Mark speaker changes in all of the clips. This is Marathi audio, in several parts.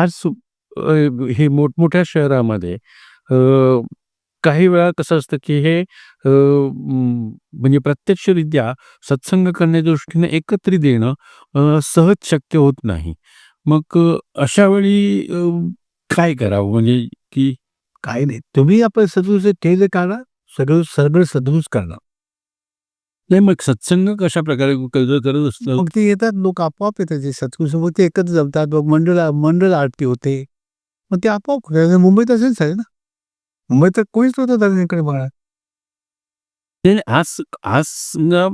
Speaker 1: आज सु हे मोठमोठ्या शहरामध्ये काही वेळा कसं असतं, की हे म्हणजे प्रत्यक्षरित्या सत्संग करण्याच्या दृष्टीने एकत्रित येणं सहज शक्य होत नाही. मग अशा वेळी काय करावं? म्हणजे की
Speaker 2: काही नाही. तुम्ही आपण सदृश केलं काढा, सगळं सगळं सदृश करणार.
Speaker 1: नाही मग सत्संग कशाप्रकारे करत करत असतं?
Speaker 2: मग ते येतात लोक आपोआप येतात सत्पुरुष मग ते एकत्र जमतात. मग मंडळ मंडळ आरती होते. मग ते आपोआप. मुंबईत असेच आहे ना. मुंबईत तर कोणीच नव्हतं दादांकडे बघा.
Speaker 1: नाही, नाही. आज आज ना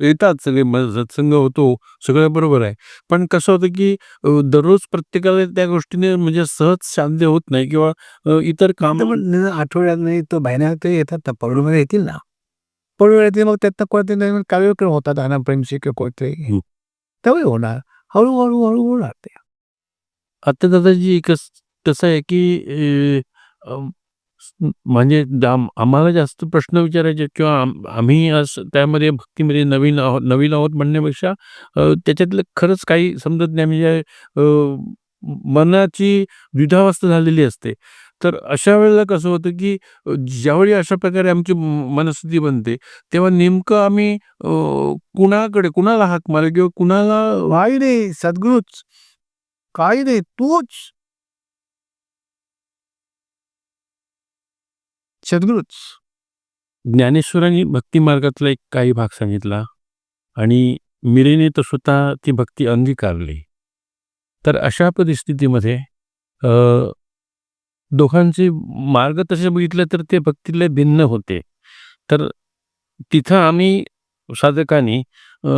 Speaker 1: येतात सगळे म सत्संग होतो, सगळं बरोबर आहे. पण कसं होतं, की अ, दररोज प्रत्येकाला त्या गोष्टीने म्हणजे सहज साध्य होत नाही किंवा अ, इतर
Speaker 2: तर
Speaker 1: कामं
Speaker 2: पण आठवड्यात नाही तर महिन्यात ते येतात ना पौर्णिमेला येतील ना. पौर्णिमेला येतील मग त्यातनं कोणते नवीन कार्यक्रम होतात अनाप्रेमशी किंवा कोणते. तेव्हा होणार. हळू-हळू, हळू होणार ते.
Speaker 1: आता दादाजी कस कसं आहे, की म्हणजे आम आम्हाला जास्त प्रश्न विचारायचे किंवा आम आम्ही असं त्यामध्ये भक्तीमध्ये नवीन आहोत नवीन आहोत म्हणण्यापेक्षा त्याच्यातलं खरंच काही समजत नाही म्हणजे मनाची द्विधावस्था झालेली असते. तर अशा वेळेला कसं होतं, की अ, ज्यावेळी अशा प्रकारे आमची म मनस्थिती बनते, तेव्हा नेमकं आम्ही अ, कुणाकडे कुणाला हाक मारावी किंवा कुणाला
Speaker 2: वाय नाही सद्गुरूच. काय नाही तूच. सद्गुरूच.
Speaker 1: ज्ञानेश्वरांनी भक्ती मार्गातला एक काही भाग सांगितला आणि मिरेने तर स्वतः ती भक्ती अंगीकारली. तर अशा परिस्थितीमध्ये अ, दोघांचे मार्ग तसे बघितले तर ते भक्तीला भिन्न होते. तर तिथं आम्ही साधकांनी अ,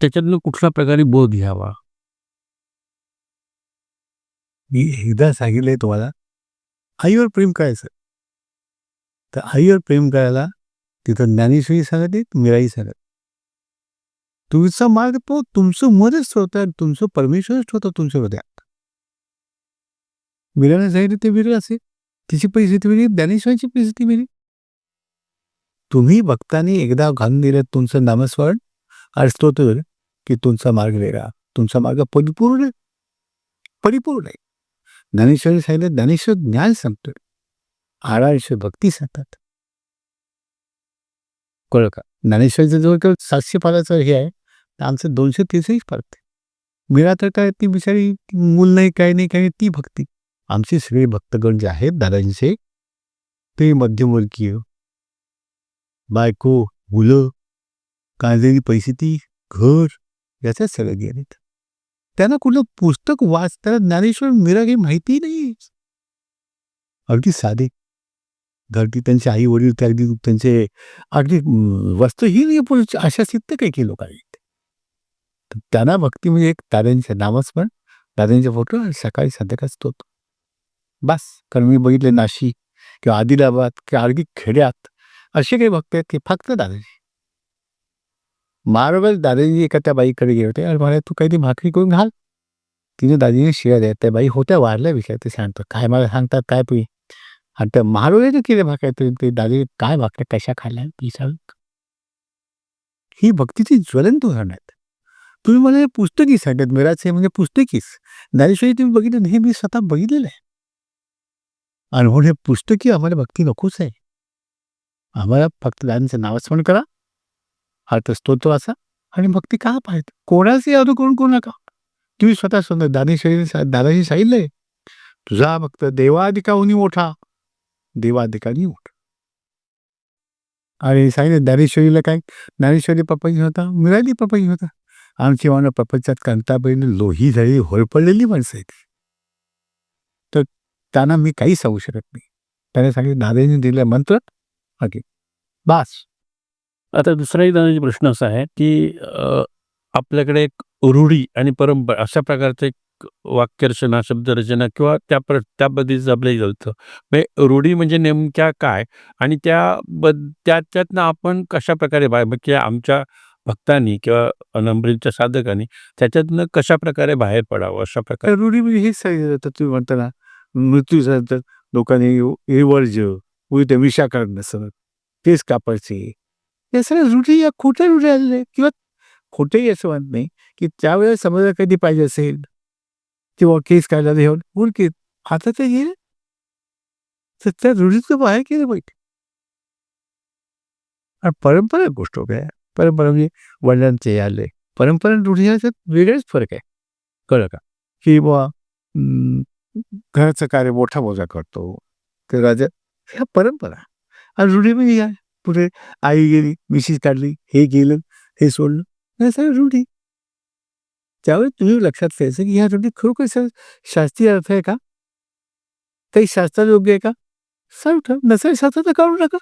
Speaker 1: त्याच्यातनं कुठल्या प्रकारे बोध घ्यावा?
Speaker 2: मी एकदा सांगितलंय तुम्हाला, आईवर प्रेम करायचं. तर आईवर प्रेम करायला तिथं ज्ञानेश्वरी सांगते, मीराई सांगते. तुमचा मार्ग तो तुमचं मनच ठेवतं तुमचं परमेश्वरच होतं तुमच्या हृदयात. मीराने जाईल ते वेगळं असेल. तिची परिस्थिती वेगळी, ज्ञानेश्वरांची परिस्थिती वेगळी. तुम्ही भक्तांनी एकदा घालून दिलं तुमचं नामस्मरण आणि की तुमचा मार्ग वेगळा. तुमचा मार्ग परिपूर्ण आहे. परिपूर्ण आहे. ज्ञानेश्वर सांगितलं ज्ञानेश्वर ज्ञान सांगतोय. आराळेश्वर भक्ती सांगतात. कळलं का? ज्ञानेश्वरचं जवळ केवळ सातशे पालाचं हे आहे. तर आमचं दोनशे तीसही पालते मिळा तर काय ती बिचारी मूल नाही, काय नाही, काय नाही, ती भक्ती. आमचे सगळे भक्तगण जे आहेत दादांचे ते मध्यमवर्गीय. बायको, मुलं, गांजलेली परिस्थिती, घर याच्यात सगळं गेलेत. त्यांना कुठलं पुस्तक वाच त्याला ज्ञानेश्वर मिराग हे माहिती नाही. अगदी साधे. धरती त्यांचे आई वडील ते अगदी त्यांचे अगदी वस्त्रहीन पण अशा सिद्ध काही काही लोक आहेत. त्यांना भक्ती म्हणजे एक दादांच्या नामस्मरण, दादांच्या फोटो सकाळी संध्याकाळ स्तोत्र. बस. कारण मी बघितले नाशिक किंवा आदिलाबाद किंवा अगदी खेड्यात असे काही भक्त आहेत की फक्त दादाजी. मारोबल दादाजी एका त्या बाईकडे गेले होते आणि म्हणाले, "तू काहीतरी भाकरी करून घाल." तिने दादाजीने शिव्या द्या. त्या बाई होत्या वारल्या विषय ते सांगतात. काय मला सांगतात काय तुम्ही? आणि त्या महारोळ्याने केले भाकऱ्या तरी ते दादाजी काय भाकऱ्या कशा खाल्ल्या विचार ही भक्तीची ज्वलंत उदाहरण आहेत. तुम्ही मला हे पुस्तकी सांगतात मीराचे म्हणजे पुस्तकीच. ज्ञानेश्वरी तुम्ही बघितलं हे मी स्वतः बघितलेलं आहे. आणि हे पुस्तकी आम्हाला भक्ती नकोच आहे. आम्हाला फक्त दादांचं नावस्मरण करा. अर्थ स्तोत्र असा आणि भक्ती का पाहिजे? कोणाचंही अनुकरण करू नका. तुम्ही स्वतः समजा ज्ञानेश्वरीने दादाशी सांगितलंय, तुझा भक्त देवाधिकाहूनही मोठा, देवाधिकांनी मोठा. आणि सांगितलं ज्ञानेश्वरीला काय ज्ञानेश्वरी प्रपंच होता, मिळाली प्रपंच होता. आमची मानव प्रपंचात कांताबाईने लोही झाली होरपडलेली माणसं आहेत. त्यांना मी काही सांगू शकत नाही. त्याने सांगितलं दादाजीने दिलेला मंत्र ओके. बास.
Speaker 1: आता दुसराही दादाजी प्रश्न असा आहे, की आपल्याकडे एक रूढी आणि परंपरा अशा प्रकारचं एक वाक्यरचना, शब्दरचना किंवा त्या प्र त्या पद्धतीचं आपल्या चालतं. म्हणजे रूढी म्हणजे नेमक्या काय? आणि त्या त्या त्यातनं आपण कशाप्रकारे बाय म्हणजे आमच्या भक्तांनी किंवा अनमृतच्या साधकांनी त्याच्यातनं कशा प्रकारे बाहेर पडावं अशा प्रकारे
Speaker 2: रूढी म्हणजे हेच सांगितलं जातं तुम्ही म्हणता मृत्यू झाल्यानंतर लोकांनी निर्वर्ज्य उलट विषा काढणं सगळं. तेच कापायचे या सगळ्या रूढी या खोट्या रूढी आलेल्या आहेत. किंवा खोटेही असं म्हणत नाही की त्यावेळेस समजा कधी पाहिजे असेल किंवा केस काढला घेऊन उरकीत आता ते गेले. तर त्या रूढीचं बाहेर केलं पाहिजे आणि परंपरा गोष्ट काय? परंपरा म्हणजे वडिलांचे आले. परंपरा रुढी ह्याच्यात वेगळेच फरक आहे. कळलं का? की बुवा घराचं कार्य मोठा मोठा करतो. तर राजा ह्या परंपरा. आणि रूढी म्हणजे काय? पुढे आई गेली मिशीज काढली हे गेलं हे सोडलं. नाही सगळं रूढी. त्यावेळी तुम्ही लक्षात ठेवायचं की ह्या रूढी खरोखर शास्त्रीय अर्थ आहे का? काही शास्त्राला योग्य आहे का? सांग ठेव नसेल शास्त्र तर काढून नका.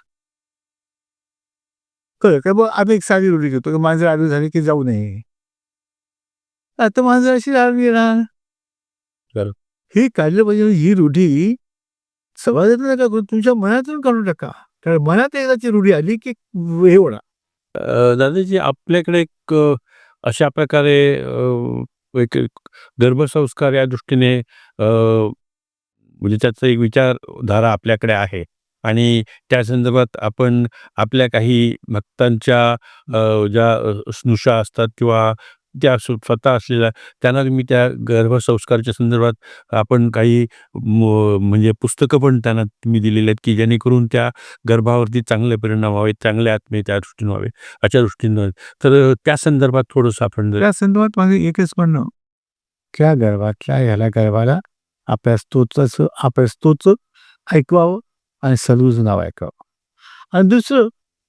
Speaker 2: कळ काय बघ आम्ही एक साधी रूढी घेतो की मांजर आडवी झाली की जाऊ नये. आता मांजर अशी आडवी येणार. हे काढलं पाहिजे. ही रूढी समाजातून नका करू. तुमच्या मनातून काढून टाका. कारण मनात एकदा ती रूढी आली की हे होणार.
Speaker 1: दादाजी आपल्याकडे एक अशा प्रकारे एक गर्भसंस्कार या दृष्टीने म्हणजे त्याचा एक विचारधारा आपल्याकडे आहे. आणि त्या संदर्भात आपण आपल्या काही भक्तांच्या ज्या स्नुषा असतात किंवा त्या स्व- स्वतः असलेल्या त्यांना तुम्ही त्या गर्भसंस्कारच्या संदर्भात आपण काही म- म्हणजे पुस्तकं पण त्यांना तुम्ही दिलेली आहेत की जेणेकरून त्या गर्भावरती चांगले परिणाम व्हावे चांगले आत्मे त्या दृष्टीने व्हावे अशा दृष्टीनं. तर त्या संदर्भात थोडंसं आपण जर-
Speaker 2: त्या संदर्भात माझं एकच म्हणणं त्या गर्भातल्या ह्याला गर्भाला आपल्या स्तोत्राचं आपल्या स्तोत्र ऐकवावं आणि सलूज नाव ऐकावं. आणि दुसरं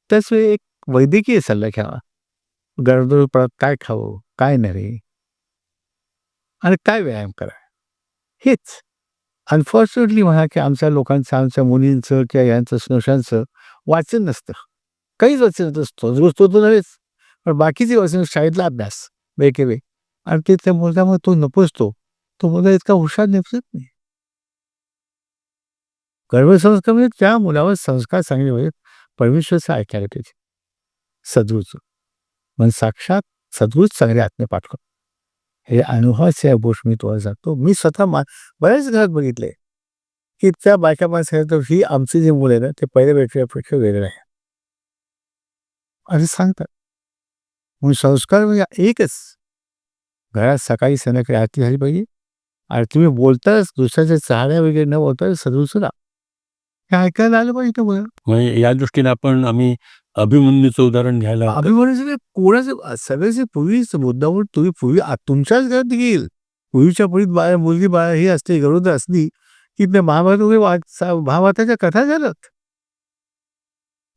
Speaker 2: त्याच वेळी एक वैद्यकीय सल्ला घ्यावा. गर्भपणात काय खावं? काय नाही रे. आणि काय व्यायाम करा हेच. अनफॉर्च्युनेटली म्हणा की आमच्या लोकांचं आमच्या मुलींचं किंवा यांचं स्नुषांचं वाचन नसतं. काहीच वाचन नसतं. रोज तो तर नव्हेच. पण बाकीचे वाचन शाळेतला अभ्यास वेगळे आणि ते त्या मुलगामुळे तो नपसतो तो. मुलगा इतका हुशार नपसत नाही. गर्भसंस्कार म्हणजे त्या मुलावर संस्कार चांगले पाहिजेत परमेश्वरचं ऐकायला पाहिजे. सद्गुरूचं. मग साक्षात सद्गुरूच चांगले आत्मे पाठव हे अनुभवाच्या गोष्ट मी तुम्हाला सांगतो मी स्वतः मा बऱ्याच घरात बघितले की त्या बायका माणसाला ही आमची जे मुलं आहे ना ते पहिल्या भेटण्यापेक्षा वेगळं आहे असं सांगतात. म्हणून संस्कार म्हणजे एकच. घरात सकाळी संध्याकाळी आरती झाली पाहिजे. आणि तुम्ही बोलताच दुसऱ्याच्या चाहण्या वगैरे न बोलता सदूसुद्धा हे ऐकायला आलं पाहिजे तुम्हाला
Speaker 1: म्हणजे या दृष्टीने आपण आम्ही अभिमन्यूचं उदाहरण घ्यायला
Speaker 2: अभिमानाचं कोणाचं? सगळ्याचे पूर्वीच मुद्दावर तुम्ही पूर्वी आ- तुमच्याच घरात घेईल पूर्वीच्या पिढीत बाळा मुलगी बाळा ही असते गरुड असली की त्या महाभारत वगैरे वाच सा- महाभारताच्या कथा झाल्यात.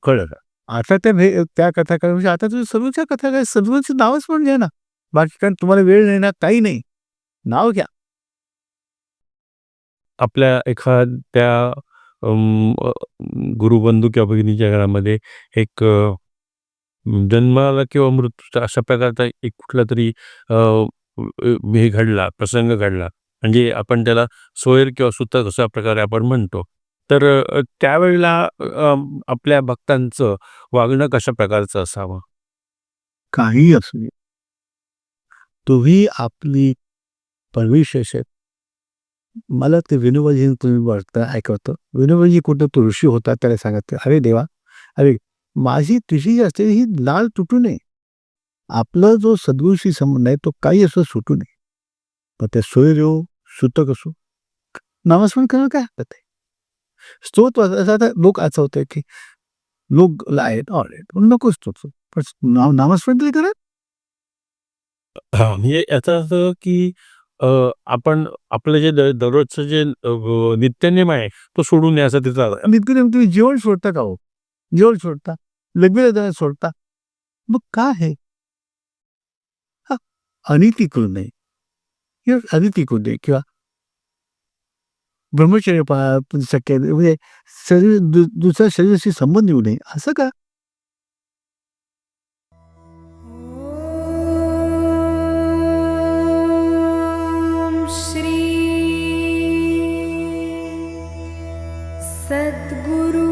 Speaker 2: कळलं का? आता त्या भे- त्या कथा काय म्हणजे आता तुम्ही सर्वच्या कथा काय सर्वचं नावच पण घ्या ना. बाकी कारण तुम्हाला वेळ नाही ना काही नाही. नाव घ्या.
Speaker 1: आपल्या एखाद्या अ, गुरुबंधू किंवा भगिनीच्या घरामध्ये एक अ, जन्माला किंवा मृत्यूचा अशा प्रकारचा एक कुठला तरी अ, हे घडला प्रसंग घडला. म्हणजे आपण त्याला सोयर किंवा सुतक अशा प्रकारे आपण म्हणतो. तर अ, त्यावेळेला अ, आपल्या भक्तांचं वागणं कशा प्रकारचं असावं?
Speaker 2: काही असू दे. तुम्ही आपली परमेश्वर मला ते विनोबाजी तुम्ही वाटतं ऐकवतं. विनोबाजी कुठं तो ऋषी होता त्याला सांगत अरे देवा अरे माझी तुझी असलेली ही लाल तुटू नये. आपला जो सद्गुरूशी संबंध आहे तो काही असं सुटू नये. मग त्या सोयरे हो सुतक असो नामस्मरण करणं काय हरकत आहे? स्तोत्र असं आता लोक असं होतं की लोक आहेत ऑल नको स्तोत्र. पण नाम नामस्मरण तरी
Speaker 1: करत म्हणजे याचा असं की अ, आपण आपलं जे द- दररोजचं जे अ, नित्यनेम आहे तो सोडून न्यायचा तिचा अर्थ आहे.
Speaker 2: तुम्ही जेवण सोडता का हो? जेवण सोडता? लग्न सोडता? मग काय आहे हा अनिती करू नये किंवा अनिती करू नये किंवा ब्रह्मचर्य पा शक्य म्हणजे शरीर दु- दुसऱ्या शरीराशी संबंध येऊ नये. असं का? Sadhguru